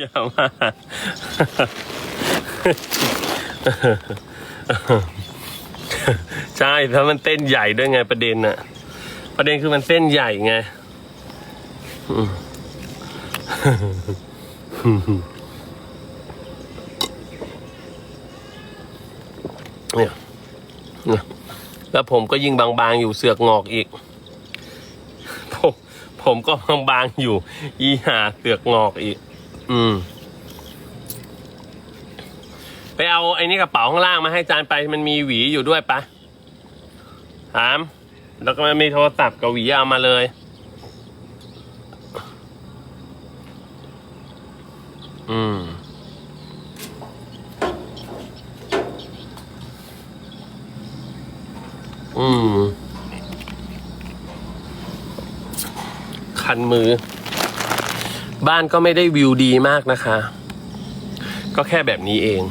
อย่ามาใช่แล้วมันเต้นใหญ่ด้วยไงประเด็นน่ะ ประเด็นคือมันเส้นใหญ่ไงอืมเนี่ยเนี่ยแล้วผมก็ยิ่งบางๆอยู่เสือกงอกอีก ผมผมก็บางๆอยู่ อีหาเสือกงอกอีก อืม ไปเอาไอ้นี่กระเป๋าข้างล่างมาให้จานไปมันมีหวีอยู่ด้วยปะถาม แล้วก็มันมีโทรศัพท์กับหวีเอามาเลย อืม อืม คันมือ บ้านก็ไม่ได้วิวดีมากนะคะ ก็แค่แบบนี้เอง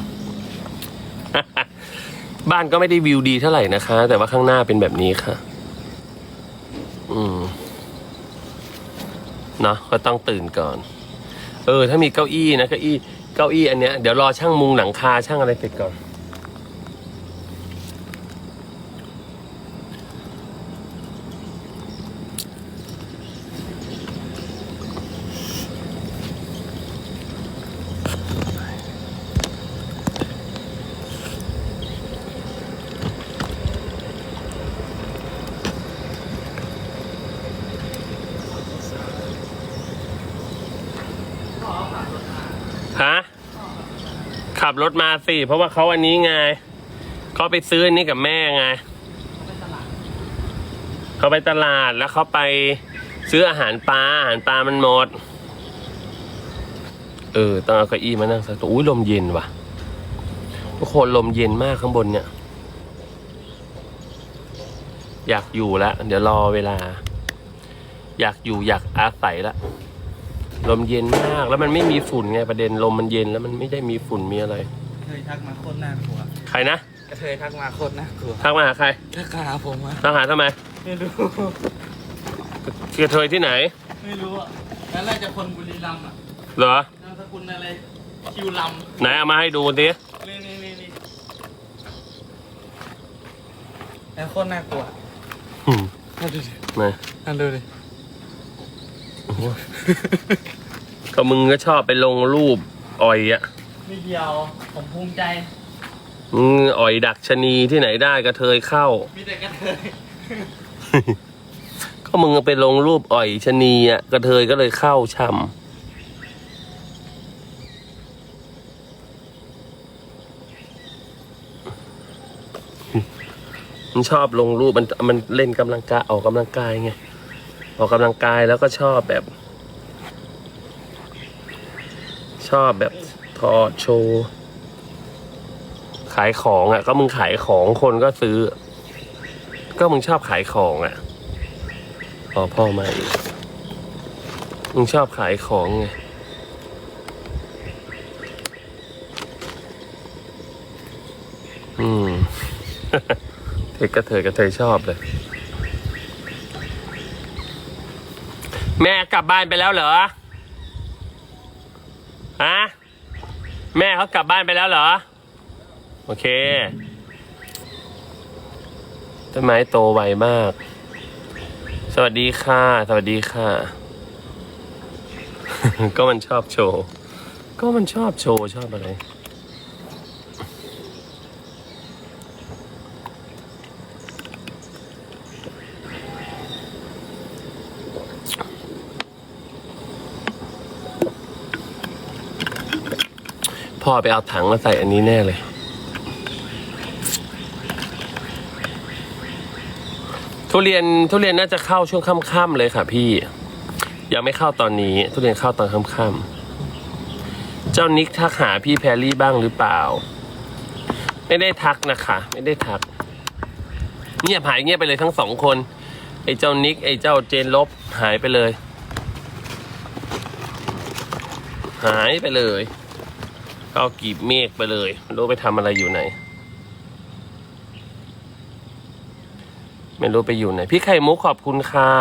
บ้านก็ไม่ได้วิวดีเท่าไหร่นะคะ แต่ว่าข้างหน้าเป็นแบบนี้ค่ะ อืมเนาะก็ต้องตื่นก่อน เออ ถ้ามีเก้าอี้นะเก้าอี้เก้าอี้อันเนี้ยเดี๋ยวรอช่างมุงหลังคาช่างอะไรเสร็จก่อน ฮะ ขับรถมาสิ เพราะว่าเขาอันนี้ไง เขาไปซื้ออันนี้กับแม่ไง เขาไปตลาดแล้วเขาไปซื้ออาหารปลาอาหารปลามันหมด เออต้องเอาเก้าอี้มานั่งสักตัวอุ้ยลมเย็นว่ะทุกคนลมเย็นมากข้างบนเนี่ย อยากอยู่แล้วเดี๋ยวรอเวลา อยากอยู่อยากอาศัยละ ลมเย็นมากแล้วมันไม่มีฝุ่นไงประเด็นลมมันเย็นแล้วมันไม่ได้มีฝุ่นมีอะไร เคยทักมาโคตรน่ากลัวใครนะกระเทยทักมาโคตรน่ากลัวทักมาหาใครทักมาหาผมอะทักหาทำไม ไม่รู้เกระเทยที่ไหน ไม่รู้อะนั่นแหละจะคนบุรีรัมย์อะเหรอนามสกุลอะไร คิวลไหนเอามาให้ดูสิำนี่นี่นี่นี่แล้วโคตรน่ากลัวอืมนั่นดูดิไหนนั่นดูดิ ก็มึงก็ชอบไปลงรูปอ่อยอะไม่เดียว ผมภูมิใจ มึงอ่อยดักชะนีที่ไหนได้กระเทยเข้า มีแต่กระเทย ก็มึงไปลงรูปอ่อยชะนีอะกระเทยก็เลยเข้าช่ำมันชอบลงรูปมันมันเล่นกำลังกายออกกำลังกายไง ออกกำลังกายแล้วก็ชอบแบบ ชอบแบบถอดโชว์ขายของอะ ก็มึงขายของคนก็ซื้อ ก็มึงชอบขายของอะพอพ่อมาอีกมึงชอบขายของไงอืมเทกกระเทยกระเทยชอบเลย แม่กลับบ้านไปแล้วเหรอฮะแม่เขากลับบ้านไปแล้วเหรอ โอเค ต้นไม้โตไวมาก สวัสดีค่ะ สวัสดีค่ะ ก็มันชอบโชว์ ก็มันชอบโชว์ ชอบอะไร พ่อไปเอาถังมาใส่อันนี้แน่เลย ทุเรียนทุเรียนน่าจะเข้าช่วงค่ำๆเลยค่ะ พี่ ยังไม่เข้าตอนนี้ ทุเรียนเข้าตอนค่ำๆเจ้านิกทักหาพี่แพรรี่บ้างหรือเปล่า ไม่ได้ทักนะคะ ไม่ได้ทัก เงียบหายเงียบไปเลยทั้งสองคน ไอ้เจ้านิก ไอ้เจ้าเจนลบหายไปเลย หายไปเลย ก็กีบเมฆไปเลยไม่รู้ไปทำอะไรอยู่ไหน ไม่รู้ไปอยู่ไหน พี่ไข่มุกขอบคุณค่ะ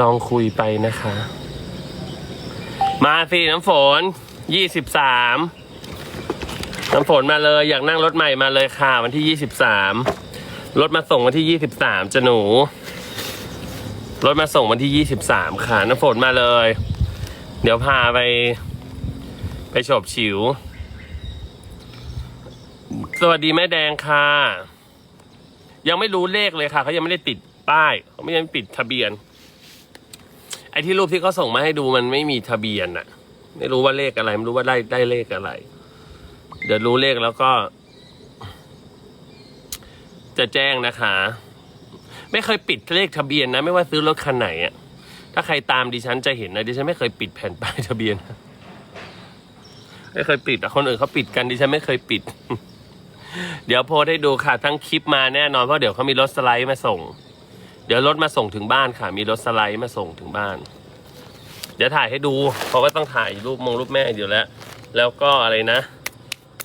ลองคุยไปนะคะ มาสิน้ำฝนยี่สิบสามน้ำฝนมาเลย อยากนั่งรถใหม่มาเลยค่ะวันที่ยี่สิบสามรถมาส่งวันที่ยี่สิบสามจะหนู รถมาส่งวันที่ยี่สิบสามค่ะน้ำฝนมาเลย เดี๋ยวพาไป ไปโฉบฉิว สวัสดีแม่แดงค่ะ ยังไม่รู้เลขเลยค่ะ เขายังไม่ได้ติดป้าย เขาไม่ได้ปิดทะเบียน ไอ้ที่รูปที่เขาส่งมาให้ดูมันไม่มีทะเบียนอะไม่รู้ว่าเลขอะไรไม่รู้ว่าได้ได้เลขอะไร เดี๋ยวรู้เลขแล้วก็ จะแจ้งนะคะ ไม่เคยปิดเลขทะเบียนนะ ไม่ว่าซื้อรถคันไหนอะถ้าใครตามดิฉันจะเห็นนะดิฉันไม่เคยปิดแผ่นป้ายทะเบียนไม่เคยปิดอะคนอื่นเขาปิดกันดิฉันไม่เคยปิด เดี๋ยวโพสให้ดูค่ะทั้งคลิปมาแน่นอนเพราะเดี๋ยวเขามีรถสไลด์มาส่ง เดี๋ยวรถมาส่งถึงบ้านค่ะ มีรถสไลด์มาส่งถึงบ้าน เดี๋ยวถ่ายให้ดู เพราะว่าต้องถ่ายรูปมงรูปแม่อยู่แล้ว แล้วก็อะไรนะ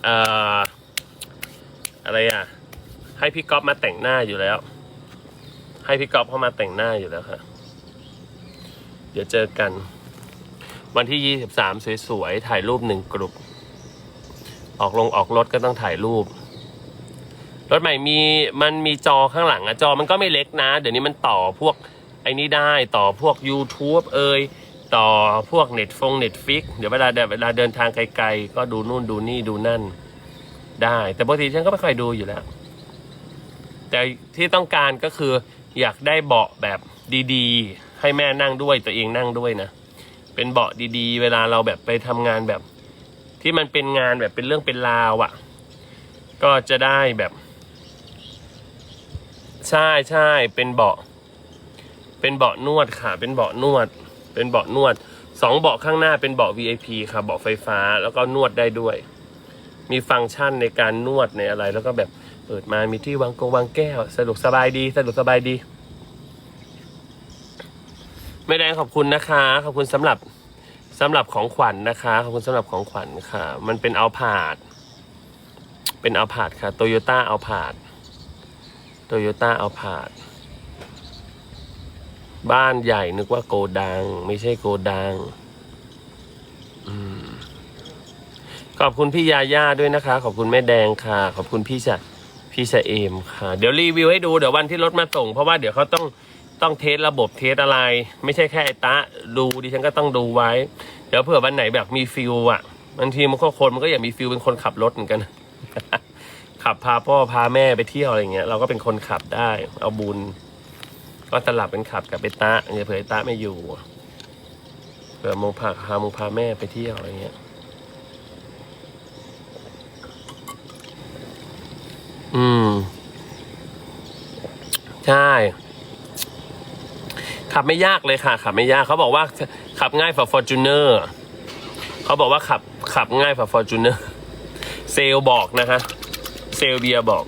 เอ่ออะไรอะ ให้พี่ก๊อฟมาแต่งหน้าอยู่แล้ว ให้พี่ก๊อฟเข้ามาแต่งหน้าอยู่แล้วค่ะ เดี๋ยวเจอกัน วันที่ยี่สิบสามสวยๆถ่ายรูปหนึ่งกลุ่มออกลงออกรถก็ต้องถ่ายรูป ถใหม่มีมันมีจอข้างหลังอะจอมันก็ไม่เล็กนะ เดี๋ยวนี้มันต่อพวกไอ้นี่ได้ต่อพวก YouTube เอ่ยต่อพวกเน็ตฟงเน็ตฟิกเดี๋ยวเวลาเวลาเดินทางไกลๆ ก็ดูนู่นดูนี่ดูนั่น ได้ แต่ปกติฉันก็ไม่ค่อยดูอยู่แล้ว แต่ที่ต้องการก็คืออยากได้เบาะแบบดีๆ ให้แม่นั่งด้วยตัวเองนั่งด้วยนะ เป็นเบาะดีๆ เวลาเราแบบไปทำงานแบบ ที่มันเป็นงานแบบเป็นเรื่องเป็นราวอะ่ะ ก็จะได้แบบ ใช่ใช่เป็นเบาะ เป็นเบาะนวดค่ะ เป็นเบาะนวด เป็นเบาะนวดสองเบาะข้างหน้าเป็นเบาะ VIP ค่ะเบาะไฟฟ้าแล้วก็นวดได้ด้วย มีฟังก์ชันในการนวดในอะไร แล้วก็แบบเปิดมามีที่วางกงวางแก้วสะดวกสบายดีสะดวกสบายดีแม่แดงขอบคุณนะคะ ขอบคุณสำหรับสำหรับของขวัญนะคะ ขอบคุณสำหรับของขวัญค่ะ มันเป็นเอาผาด เป็นเอาผาดค่ะโตโยต้าเอาผาด โตโยต้าเอาผาดบ้านใหญ่นึกว่าโกดัง ไม่ใช่โกดังอขอบคุณพี่ยาย่าด้วยนะคะ ขอบคุณแม่แดงค่ะ ขอบคุณพี่ชะพี่ชะเอมค่ะ เดี๋ยวรีวิวให้ดูเดี๋ยววันที่รถมาส่ง เพราะว่าเดี๋ยวเขาต้องต้องเทสระบบเทสอะไร ไม่ใช่แค่ไอ้ตะดูดิฉันก็ต้องดูไว้ เดี๋ยวเผื่อวันไหนแบบมีฟิลอะบางทีมันก็คนมันก็อยากมีฟิลเป็นคนขับรถเหมือนกัน ขับพาพ่อพาแม่ไปเที่ยวอะไรเงี้ยเราก็เป็นคนขับได้ เอาบุญ ก็สลับเป็นขับกับไปตะเนี่ยเผื่อไอ้ตะไม่อยู่เผื่อมงพาพามงพาแม่ไปเที่ยวอะไรเงี้ยอืม ใช่ ขับไม่ยากเลยค่ะ ขับไม่ยากเขาบอกว่า ขับง่ายกว่า Fortuner เขาบอกว่าขับ ขับง่ายกว่า Fortuner เซลลบอกนะฮะ เซลเบียบอก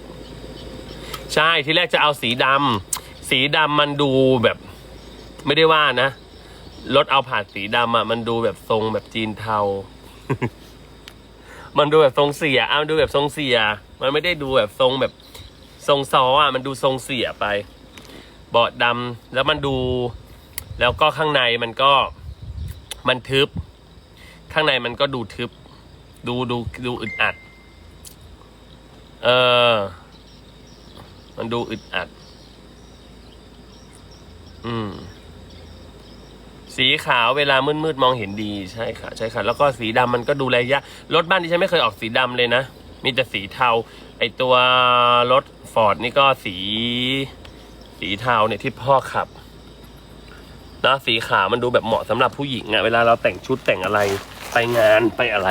ใช่ที่แรกจะเอาสีดำสีดำมันดูแบบ ไม่ได้ว่านะรถเอาผ่านสีดำอะมันดูแบบทรงแบบจีนเทา มันดูแบบทรงเสียอะมันดูแบบทรงเสีย มันไม่ได้ดูแบบทรงแบบทรงซออะมันดูทรงเสียไป เบาะดำแล้วมันดู แล้วก็ข้างในมันก็มันทึบ ข้างในมันก็ดูทึบ ดูดูดูอึดอัด เออ มันดูอึดอัด อืม สีขาวเวลามืดๆมองเห็นดีใช่ค่ะ ใช่ค่ะ แล้วก็สีดำมันก็ดูแลยากรถบ้านที่ฉันไม่เคยออกสีดำเลยนะ มีแต่สีเทา ไอตัวรถฟอร์ดนี่ก็สี สีเทาเนี่ยที่พ่อขับนะสีขาวมันดูแบบเหมาะสำหรับผู้หญิงอะเวลาเราแต่งชุดแต่งอะไรไปงานไปอะไร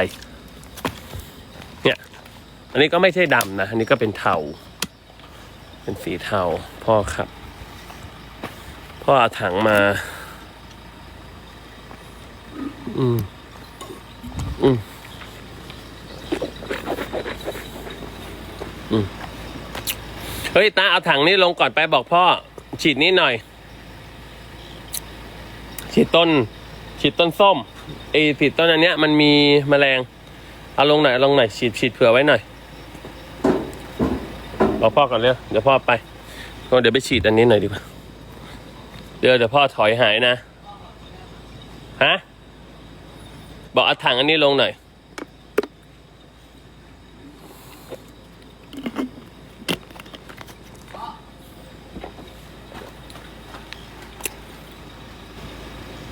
อันนี้ก็ไม่ใช่ดำนะ อันนี้ก็เป็นเทา เป็นสีเทา พ่อขับ พ่อเอาถังมา อืม อืม อืม เฮ้ย ตาเอาถังนี้ลงก่อนไปบอกพ่อ ฉีดนิดหน่อย ฉีดต้น ฉีดต้นส้มไอ้ฉีดต้นอันเนี้ย มันมีแมลงเอาลงหน่อยเอาลงหน่อยฉีดฉีดเผื่อไว้หน่อย บอกพ่อก่อนเร็วเดี๋ยวพ่อไปเดี๋ยวไปฉีดอันนี้หน่อยดีกว่าเดี๋ยวเดี๋ยวพ่อถอยหายนะฮะบอกเอาถังอันนี้ลงหน่อย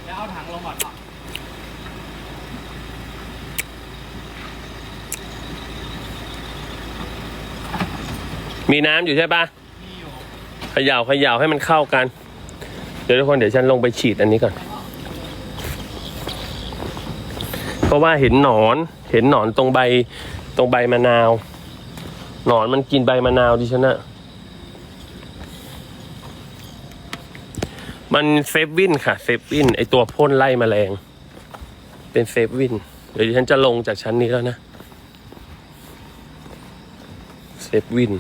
แล้วเอาถังลงก่อนเนาะ มีน้ำอยู่ใช่ปะมีอยู่เขย่าเขย่าให้มันเข้ากัน เดี๋ยวทุกคนเดี๋ยวฉันลงไปฉีดอันนี้ก่อน เพราะว่าเห็นหนอนเห็นหนอนตรงใบตรงใบมะนาว หนอนมันกินใบมะนาวดิฉันอะมันเซฟวินค่ะเซฟวินไอตัวพ่นไล่แมลง เป็นเซฟวิน เดี๋ยวฉันจะลงจากชั้นนี้แล้วนะเซฟวิน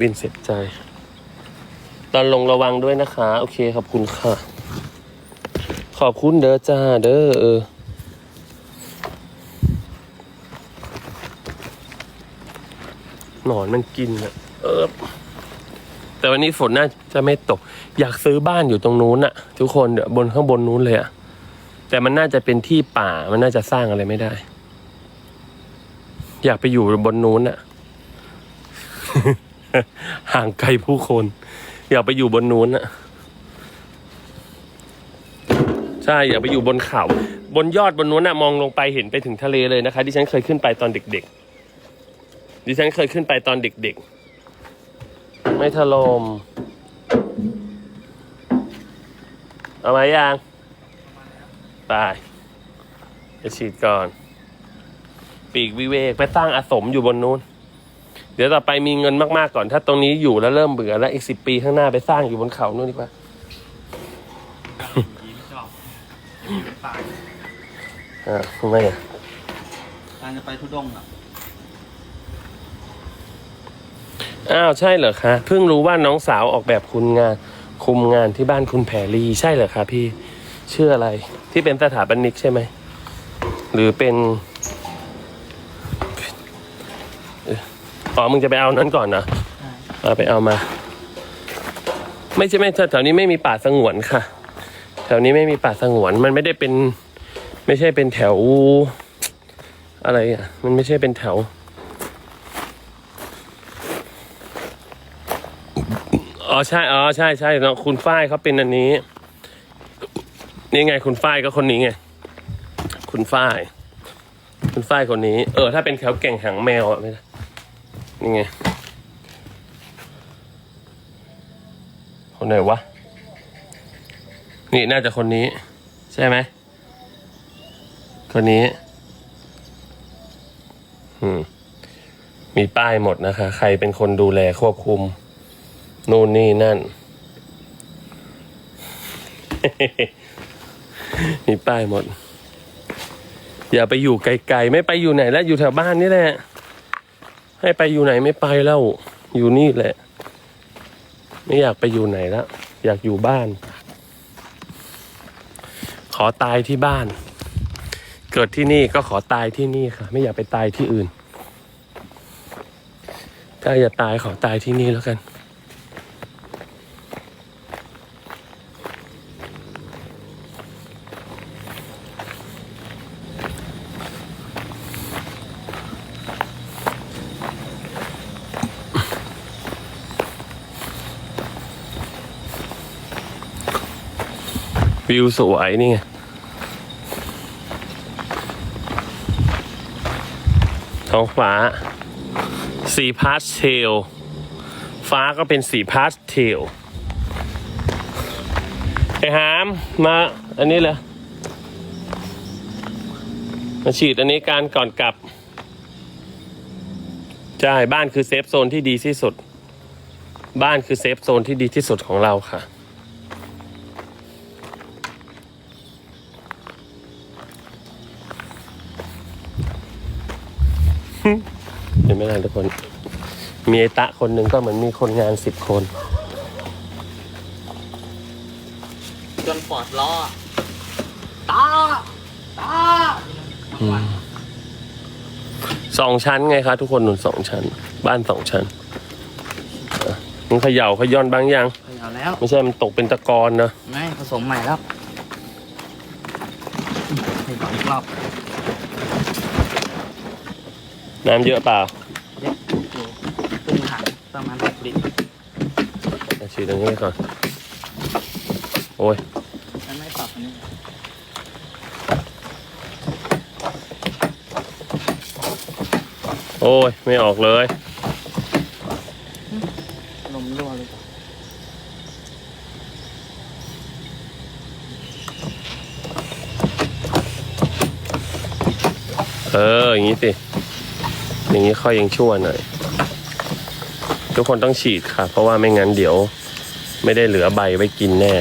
วินเซฟใจ ตอนลงระวังด้วยนะคะ โอเคขอบคุณค่ะ ขอบคุณเด้อจ้าเด้อเออหนอนมันกินอะเออแต่วันนี้ฝนน่าจะไม่ตก อยากซื้อบ้านอยู่ตรงนู้นอะทุกคนเดี๋ยวบนข้างบนนู้นเลยอะแต่มันน่าจะเป็นที่ป่ามันน่าจะสร้างอะไรไม่ได้ อยากไปอยู่บนนู้นอะ ห่างไกลผู้คน อย่าไปอยู่บนนู้นอะใช่อย่าไปอยู่บนเขา บนยอดบนนู้นอะมองลงไปเห็นไปถึงทะเลเลยนะคะที่ฉันเคยขึ้นไปตอนเด็ก ๆ ดิฉันเคยขึ้นไปตอนเด็ก ๆ ไม่ถลมเอามายังไปไปฉีดก่อน ปีกวิเวกไปสร้างอาสมอยู่บนนู้น ดี๋ยวต่อไปมีเงินมากๆก่อน ถ้าตรงนี้อยู่แล้วเริ่มเบื่อแล้วอีกสิบปีข้างหน้าไปสร้างอยู่บนเขานู่นดีกว่าผีไม่ชอบผีเป็นป่าอ่าทำไมอะการจะไปทุดงค์อะอ้าวใช่เหรอคะเพิ่งรู้ว่าน้องสาวออกแบบคุณงานคุมงานที่บ้านคุณแผรีใช่เหรอคะพี่ชื่ออะไรที่เป็นสถาปนิกใช่ไหมหรือเป็นเอ่อ อ๋อมึงจะไปเอานั้นก่อนนะใช่เอาไปเอามา ไม่ใช่ไม่แถวนี้ไม่มีป่าสงวนค่ะ แถวนี้ไม่มีป่าสงวน มันไม่ได้เป็น ไม่ใช่เป็นแถว อะไรอะ มันไม่ใช่เป็นแถว อ๋อใช่อ๋อใช่ใช่เนาะคุณฝ้ายเขาเป็นอันนี้ นี่ไงคุณฝ้ายก็คนนี้ไงคุณฝ้าย คุณฝ้ายคนนี้ เออ ถ้าเป็นแถวแก่งหางแมวอะไม่ได้ นี่ไงคนไหนวะ นี่น่าจะคนนี้ ใช่ไหม คนนี้ อืม มีป้ายหมดนะคะ ใครเป็นคนดูแลควบคุม นู่นนี่นั่น มีป้ายหมด อย่าไปอยู่ไกลๆ ไม่ไปอยู่ไหนแล้ว อยู่แถวบ้านนี่แหละ ให้ไปอยู่ไหนไม่ไปแล้ว อยู่นี่แหละ ไม่อยากไปอยู่ไหนแล้วอยากอยู่บ้าน ขอตายที่บ้าน เกิดที่นี่ก็ขอตายที่นี่ค่ะ ไม่อยากไปตายที่อื่น ถ้าอยากตายขอตายที่นี่แล้วกัน วิวสวยนี่ไงท้องฟ้า สีพาสเทล ฟ้าก็เป็นสีพาสเทลไอหามมาอันนี้เลยมาฉีดอันนี้การก่อนกลับ ใช่ บ้านคือเซฟโซนที่ดีที่สุด บ้านคือเซฟโซนที่ดีที่สุดของเราค่ะ เห็นไหมล่ะทุกคน มีไอตะคนหนึ่งก็เหมือนมีคนงานสิบคน จนปอดล้อตาตาสองชั้นไงคะทุกคนหนุนสองชั้น บ้านสองชั้นอะมึงเขย่าขย้อนบางอย่างพยเอาแล้ว ไม่ใช่มันตกเป็นตะกอนนะไม่ผสมใหม่แล้วให้สองรอบน้ำเยอะเปล่า เล็กอยู่ครึ่งถัง ประมาณหกลิตรเอาฉีดตรงนี้ไปก่อน โอ้ยฉันไม่ปรับอันนี้โอ้ย ไม่ออกเลย ลมรั่วเลยเออ อย่างนี้สิ อย่างนี้ค่อยยังชั่วหน่อย ทุกคนต้องฉีดค่ะ เพราะว่าไม่งั้นเดี๋ยว ไม่ได้เหลือใบไว้กินแน่